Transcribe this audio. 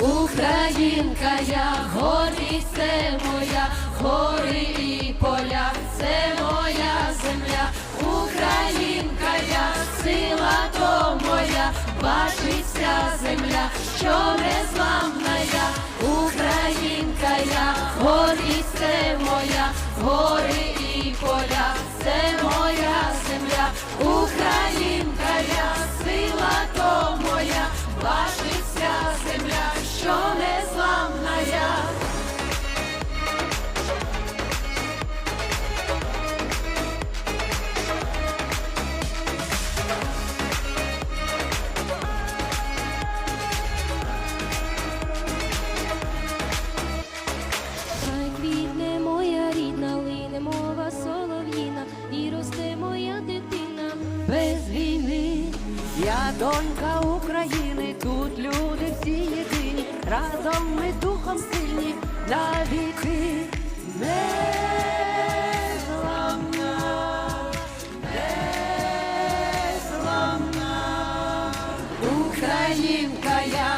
Українка, я горі, це моя, гори і поля, це моя земля, Українка, я сила то моя, бачить вся земля, що незламна я, Українка, я горі, це моя, гори і поля, Я донька України, тут люди всі єдині, разом ми духом сильні, навіки віки. незламна. Українка, я гордість це моя,